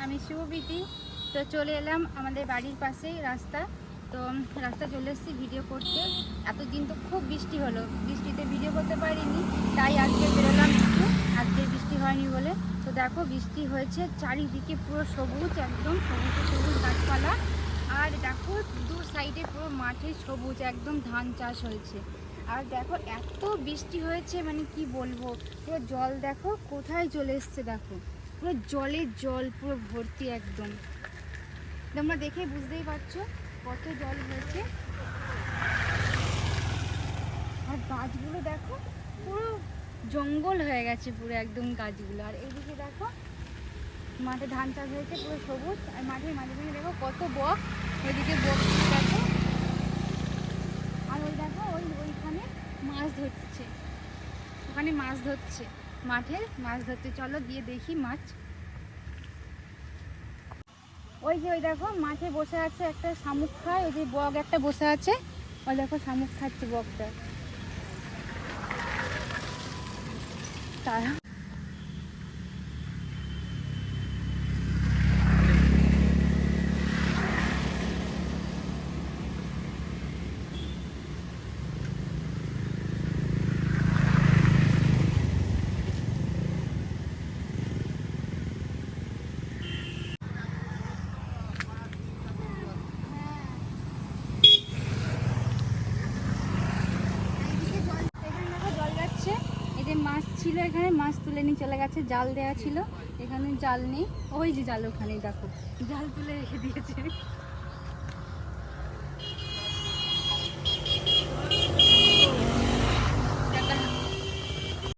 প্রীতি তো চলে এলাম আমাদের বাড়ির পাশেই রাস্তা। তো রাস্তা চলে এসেছি ভিডিও করতে। এতদিন তো খুব বৃষ্টি হলো। বৃষ্টিতে ভিডিও করতে পারিনি, তাই আজকে বেরোলাম একটু। আজকে বৃষ্টি হয়নি বলে। তো দেখো, বৃষ্টি হয়েছে, চারিদিকে পুরো সবুজ, একদম সবুজ সবুজ গাছপালা। আর দেখো দু সাইডে পুরো মাঠে সবুজ, একদম ধান চাষ হয়েছে। আর দেখো, এত বৃষ্টি হয়েছে মানে কি বলব? পুরো জল দেখো, কোথায় চলে এসছে দেখো। পুরো জলে জল, পুরো ভর্তি একদম। তোমরা দেখে বুঝতেই পারছ কত জল হয়েছে। আর গাছগুলো দেখো, পুরো জঙ্গল হয়ে গেছে পুরো একদম গাছগুলো। আর এইদিকে দেখো, মাঠে ধান চাষ হয়েছে পুরো সবুজ। আর মাঠের মাঝখানে দেখো কত বক ওইদিকে বক দেখো। আর ওই দেখো, ওই ওইখানে মাছ ধরছে। ওখানে মাছ ধরছে। মাঠে মাছ ধরতে। চলো গিয়ে দেখি মাছ। ওই যে, ওই দেখো, মাঠে বসে আছে একটা শামুক খায়, ওই যে বগ একটা বসে আছে। ওই দেখো, শামুক খাচ্ছে বগটা তারা এইদিকে জল এখানে দেখো জল যাচ্ছে যে মাছ ছিল এখানে, মাছ তুলে নিয়ে চলে গেছে, জাল দেওয়া ছিল। এখানে জাল নেই। ওই যে জাল ওখানে দেখো। জাল তুলে রেখে দিয়েছে।